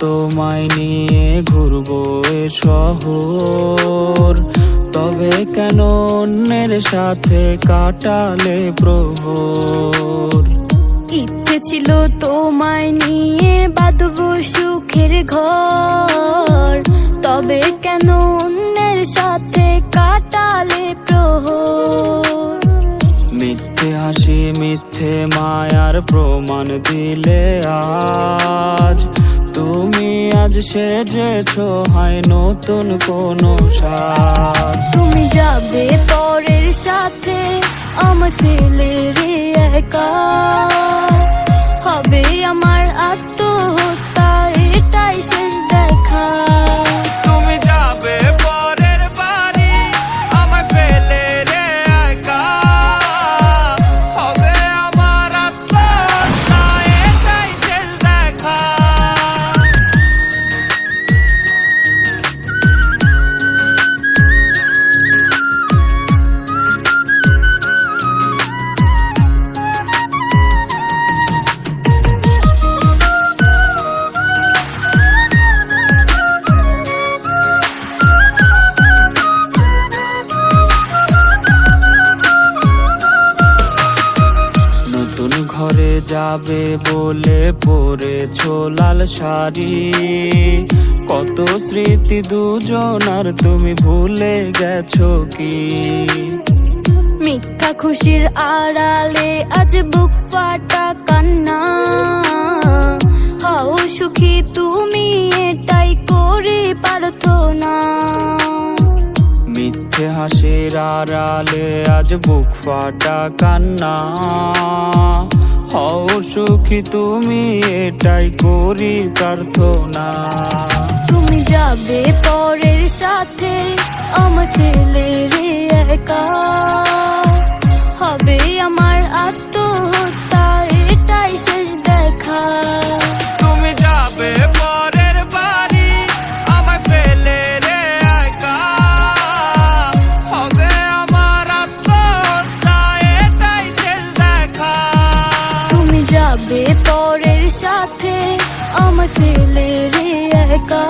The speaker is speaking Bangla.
তোমায় নিয়ে ঘুরবো এ শহর। তবে কেন অন্যের সাথে কাটালে প্রহর? ইচ্ছে ছিল তোমায় নিয়ে বাঁধব সুখের ঘর। তবে কেন মিথ্যে মায়ার প্রমাণ দিলে আজ। তুমি আজ সেজেছ, হয় নতুন কোন তুমি যাবে পরের সাথে আমার ফেলে রে একা। ঘরে যাবে বলে পরেছ লাল শাড়ি। কত স্মৃতি দুজনার তুমি ভুলে গেছো কি? মিথ্যা খুশির আড়ালে আজ বুক ফাটা কান্না। হাও সুখী তুমি এটাই করে পারতো না। মিথ্যে হাসির আড়ালে আজ বুক ফাটা কান্না। হও সুখী তুমি এটাই করি প্রার্থনা। তুমি যাবে পরের সাথে আমার ফেলে যাবে পরের সাথে। আমার ফেলে রে একা।